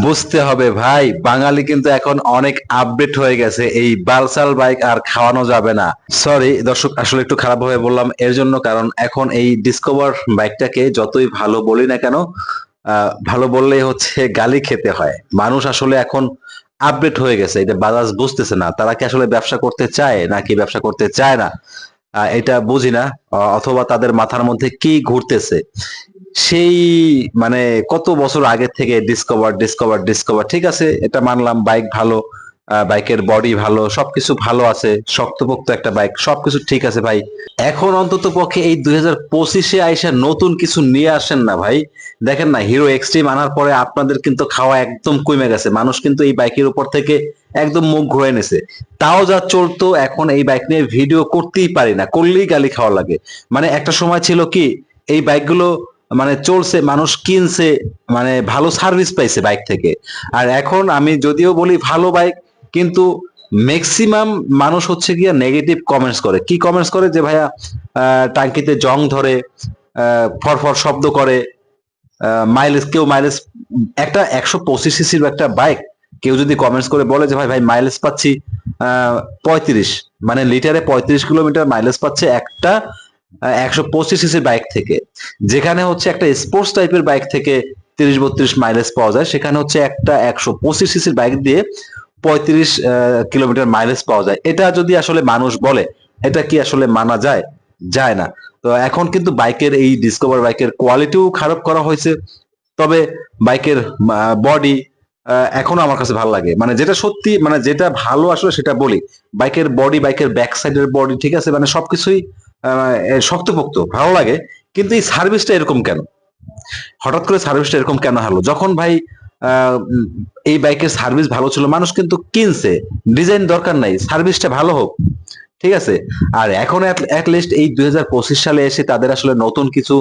বুঝতে হবে, ভাই। বাঙালি কিন্তু এখন অনেক আপডেট হয়ে গেছে। এই বালসাল বাইক আর খাওয়ানো যাবে না। সরি দর্শক, আসলে একটু খারাপ ভাবে বললাম এর জন্য, কারণ এখন এই ডিসকভার বাইকটাকে যতই ভালো বলি না কেন ভালো বললেই হচ্ছে গালি খেতে হয়। মানুষ আসলে এখন আপডেট হয়ে গেছে। এটা বাজাজ বুঝতেছে না। তারা কি আসলে ব্যবসা করতে চায়, নাকি ব্যবসা করতে চায় না? এটা বুঝি না। অথবা তাদের মাথার মধ্যে কি ঘুরতেছে? সেই মানে কত বছর আগে থেকে ডিসকভার ডিসকভার ডিসকভার ঠিক আছে, এটা মানলাম বাইক ভালো বাইকের বডি ভালো, সবকিছু ভালো আছে, শক্তপোক্ত একটা বাইক সবকিছু ঠিক আছে ভাই। এখন অন্তত পক্ষে এই দুই হাজার পঁচিশে আইসা নতুন কিছু নিয়ে আসেন না ভাই। দেখেন না হিরো এক্সট্রিম আনার পরে আপনাদের কিন্তু খাওয়া একদম কমে গেছে। মানুষ কিন্তু এই বাইকের উপর থেকে একদম মুখ ঘুরে নিছে। তাও যা চলতো, এখন এই বাইক নিয়ে ভিডিও করতেই পারি না, করলেই গালি খাওয়া লাগে। মানে একটা সময় ছিল কি, এই বাইকগুলো মানে চলছে, মানুষ কিনছে মানে ভালো সার্ভিস পাইছে বাইক থেকে। আর এখন আমি যদিও বলি ভালো বাইক কিন্তু ম্যাক্সিমাম মানুষ হচ্ছে গিয়া নেগেটিভ কমেন্টস করে। কি কমেন্টস করে যে ভাইয়া টাঙ্কিতে জং ধরে ফরফর শব্দ করে মাইলেজ কেউ মাইলেজ একটা একশো পঁচিশ সিসির একটা বাইক কেউ যদি কমেন্টস করে বলে যে ভাই ভাই মাইলেজ পাচ্ছি পঁয়ত্রিশ মানে লিটারে পঁয়ত্রিশ কিলোমিটার মাইলেজ পাচ্ছে একটা একশো পঁচিশ সিসির বাইক থেকে। যেখানে হচ্ছে একটা স্পোর্টস টাইপের বাইক থেকে তিরিশ বত্রিশ মাইলেজ পাওয়া যায়। সেখানে হচ্ছে একটা একশো পঁচিশ সিসির বাইক দিয়ে পঁয়ত্রিশ কিলোমিটার মাইলেজ পাওয়া যায়। এটা যদি আসলে মানুষ বলে, এটা কি আসলে মানা যায়? যায় না। তো এখন কিন্তু বাইকের এই ডিসকভার বাইকের কোয়ালিটিও খারাপ করা হয়েছে। তবে বাইকের বডি এখনও আমার কাছে ভালো লাগে। মানে যেটা সত্যি মানে যেটা ভালো আসলে সেটা বলি। বাইকের বডি বাইকের ব্যাক সাইডের বডি ঠিক আছে? মানে সবকিছুই শক্তপোক্ত, ভালো লাগে, কিন্তু এই সার্ভিসটা এরকম কেন? হঠাৎ করে সার্ভিসটা এরকম কেন হলো যখন ভাই এই বাইকের সার্ভিস ভালো ছিল, মানুষ কিন্তু কিনছে ডিজাইন দরকার নাই সার্ভিসটা ভালো হোক, ঠিক আছে? আর এখন লিস্ট এই দুই সালে এসে তাদের আসলে নতুন কিছু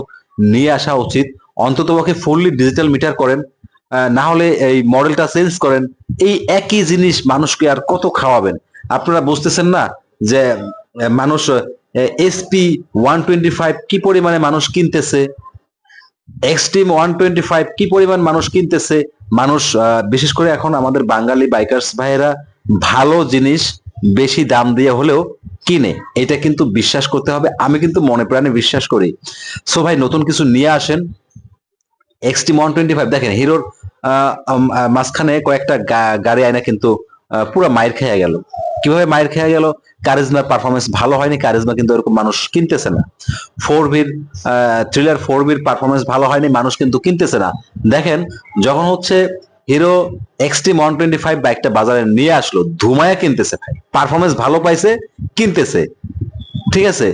নিয়ে আসা উচিত। অন্তত পক্ষে ফুললি ডিজিটাল মিটার করেন না হলে এই মডেলটা চেঞ্জ করেন। এই একই জিনিস মানুষকে আর কত খাওয়াবেন? আপনারা বুঝতেছেন না যে মানুষ এসপি ওয়ান টোয়েন্টি ফাইভ কি পরিমাণে মানুষ কিনতেছে? এক্সট্রিম ওয়ান টোয়েন্টি ফাইভ কি পরিমাণ মানুষ কিনতেছে? মানুষ বিশেষ করে এখন আমাদের বাঙালি বাইকার্স ভাইয়েরা ভালো জিনিস বেশি দাম দিয়ে হলেও কিনে। এটা কিন্তু বিশ্বাস করতে হবে। আমি কিন্তু মনে প্রাণে বিশ্বাস করি। সো ভাই, নতুন কিছু নিয়ে আসেন। এক্সট্রিম ওয়ান টোয়েন্টি ফাইভ দেখেন, হিরোর মাঝখানে কয়েকটা গাড়ি আয়না কিন্তু পুরো মায়ের খেয়ে গেল। কীভাবে মায়ের খেয়ে গেল? কারিজমার পারফরমেন্স ভালো হয়নি, কারিজমা কিন্তু এরকম মানুষ কিনতেছে না। ফোর ভির থ্রিলার ফোর ভির পারফরমেন্স ভালো হয়নি, মানুষ কিন্তু কিনতেছে না। দেখেন, যখন হচ্ছে Hero Xtreme one twenty five বাইকটা বাজারে নিয়ে আসলো, ধুমায়া কিনতেছে ভাই। পারফরমেন্স ভালো পাইছে, কিনতেছে। ঠিক আছে?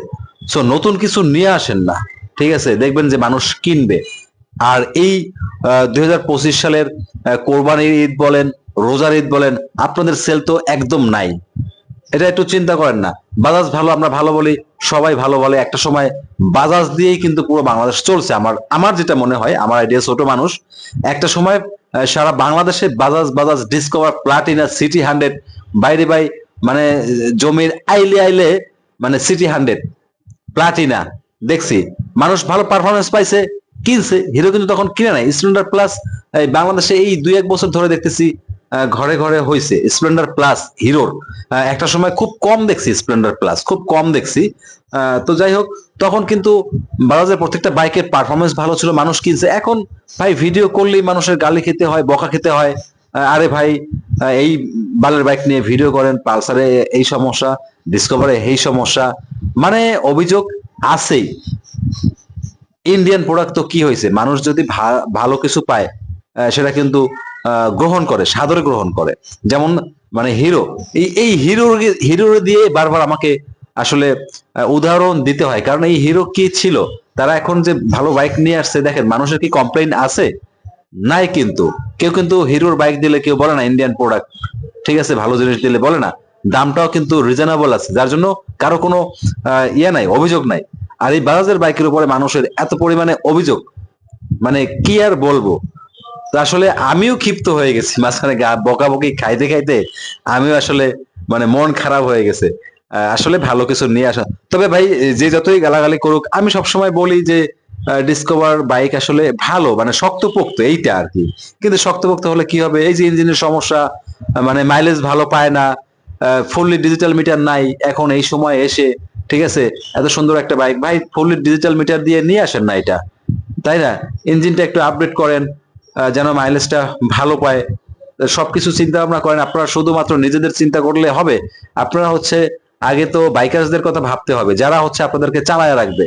সো নতুন কিছু নিয়ে আসেন না। ঠিক আছে? দেখবেন যে মানুষ কিনবে। আর এই দুই হাজার পঁচিশ সালের কোরবানির ঈদ বলেন, রোজার ঈদ বলেন, আপনাদের সেল তো একদম নাই। এটা একটু চিন্তা করেন না। বাজাজ ভালো, আমরা ভালো বলি, সবাই ভালো বলে। একটা সময় বাজাজ দিয়েই কিন্তু পুরো বাংলাদেশ চলছে। আমার আমার যেটা মনে হয়, আমার আইডিয়া ছোট মানুষ, একটা সময় সারা বাংলাদেশে Bajaj Bajaj Discover Platina CT hundred বাইরে বাই মানে জমির আইলে আইলে মানে সিটি হান্ড্রেড প্লাটিনা দেখছি। মানুষ ভালো পারফরমেন্স পাইছে কিনছে, হিরো কিন্তু তখন কিনে নাই। স্প্লেন্ডার প্লাস বাংলাদেশে এই দুই এক বছর ধরে দেখতেছি ঘরে ঘরে হয়েছে স্প্লেন্ডার প্লাস হিরোর। একটা সময় খুব কম দেখছি স্প্লেন্ডার প্লাস খুব কম দেখছি। তো যাই হোক, তখন কিন্তু বাজাজের প্রত্যেকটা বাইকের পারফরমেন্স ভালো ছিল, মানুষ কিনছে। এখন ভাই ভিডিও করলেই মানুষের গালি খেতে হয়, বকা খেতে হয়। আরে ভাই এই বালের বাইক নিয়ে ভিডিও করেন, পালসারে এই সমস্যা ডিসকভারে এই সমস্যা মানে অভিযোগ আছেই। ইন্ডিয়ান প্রোডাক্ট তো কি হয়েছে? মানুষ যদি ভালো কিছু পায় সেটা কিন্তু গ্রহণ করে, সাদরে গ্রহণ করে। যেমন মানে হিরো এই হিরো হিরো দিয়ে বারবার আমাকে আসলে উদাহরণ দিতে হয়। কারণ এই হিরো কি ছিল? তারা এখন যে ভালো বাইক নিয়ে আসছে, দেখেন, মানুষের কি কমপ্লেন আছে? নাই কিন্তু। কেউ কিন্তু হিরোর বাইক দিলে কেউ বলে না ইন্ডিয়ান প্রোডাক্ট ঠিক আছে, ভালো জিনিস দিলে বলে না। দামটাও কিন্তু রিজনেবল আছে। যার জন্য কারও কোনো ইয়ে নাই, অভিযোগ নাই। আর এই বাজাজের বাইকের উপরে মানুষের এত পরিমাণে অভিযোগ মানে কি আর বলব? আসলে আমিও ক্ষিপ্ত হয়ে গেছি মাঝখানে বকাবকি খাইতে খাইতে, আমিও আসলে মানে মন খারাপ হয়ে গেছে। আসলে ভালো কিছু নিয়ে আসা, তবে ভাই, যে যতই গালাগালি করুক, আমি সবসময় বলি যে ডিসকভার বাইক আসলে ভালো মানে শক্তপোক্ত, এইটা আর কি। কিন্তু শক্তপোক্ত হলে কি হবে? এই যে ইঞ্জিনের সমস্যা মানে মাইলেজ ভালো পায় না ফুললি ডিজিটাল মিটার নাই, এখন এই সময় এসে ঠিক আছে? এত সুন্দর একটা বাইক ভাই ফুললি ডিজিটাল মিটার দিয়ে নিয়ে আসেন না এটা? তাই না? ইঞ্জিনটা একটু আপডেট করেন যেন মাইলেজটা ভালো পায়। সবকিছু চিন্তা ভাবনা করেন। আপনারা শুধুমাত্র নিজেদের চিন্তা করলে হবে। আপনারা হচ্ছে আগে তো বাইকার্সদের কথা ভাবতে হবে। যারা হচ্ছে আপনাদেরকে চালায় রাখবে।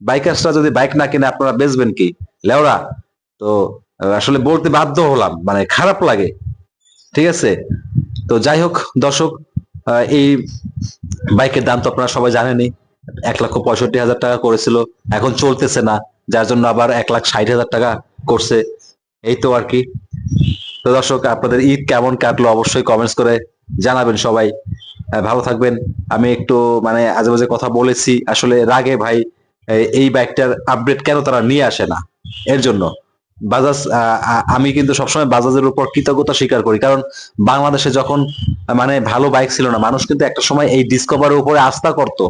বাইকার্সরা যদি বাইক না কিনে, আপনারা বেচবেন কি? লেওরা? তো আসলে বলতে বাধ্য হলাম। মানে খারাপ লাগে। ঠিক আছে? তো যাই হোক, দর্শক এই বাইকের দাম তো আপনারা সবাই জানেনই, এক লক্ষ পঁয়ষট্টি হাজার টাকা করেছিল, এখন চলতেছে না, যার জন্য আবার এক লাখ ষাট হাজার টাকা করছে। এই তো আর কি। তো দর্শক, আপনাদের ঈদ কেমন কাটলো অবশ্যই কমেন্টস করে জানাবেন সবাই। ভালো থাকবেন। আমি একটু মানে আজে বাজে কথা বলেছি, আসলে রাগে ভাই, এই- এই বাইকটার আপডেট কেন তারা নিয়ে আসে না? এর জন্য। বাজাজ আমি কিন্তু সবসময় বাজাজের উপর কৃতজ্ঞতা স্বীকার করি। কারণ বাংলাদেশে যখন মানে ভালো বাইক ছিল না, মানুষ কিন্তু একটা সময় এই ডিসকভারের উপরে আস্থা করত।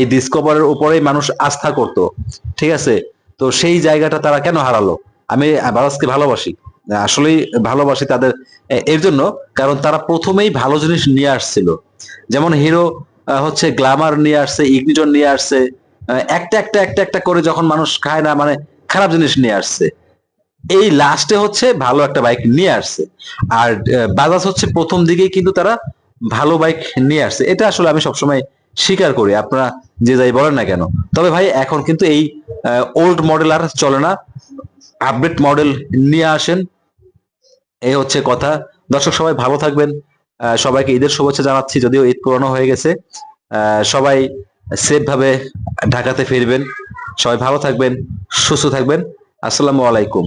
এই ডিসকভারের উপরেই মানুষ আস্থা করত। ঠিক আছে? তো সেই জায়গাটা তারা কেন হারালো? আমি বাজাজকে ভালোবাসি। আসলেই ভালোবাসি তাদের এর জন্য কারণ তারা প্রথমেই ভালো জিনিস নিয়ে আসছিল। যেমন হিরো হচ্ছে গ্ল্যামার নিয়ে আসছে ইগনিটন নিয়ে আসছে একটা একটা একটা একটা করে যখন মানুষ খায় না মানে খারাপ জিনিস নিয়ে আসছে। এই লাস্টে হচ্ছে ভালো একটা বাইক নিয়ে আসছে। আর বাজাজ হচ্ছে প্রথম দিকেই কিন্তু তারা ভালো বাইক নিয়ে আসছে। এটা আসলে আমি সবসময় স্বীকার করি, আপনারা যে যাই বলেন না কেন। তবে ভাই, এখন কিন্তু এই ওল্ড মডেল আর চলে না। আপডেট মডেল নিয়ে আসেন। এই হচ্ছে কথা। দর্শক সবাই ভালো থাকবেন। সবাইকে ঈদের শুভেচ্ছা জানাচ্ছি, যদিও ঈদ পুরনো হয়ে গেছে। সবাই সেফ ভাবে ঢাকাতে ফিরবেন। সবাই ভালো থাকবেন, সুস্থ থাকবেন। আসসালামু আলাইকুম।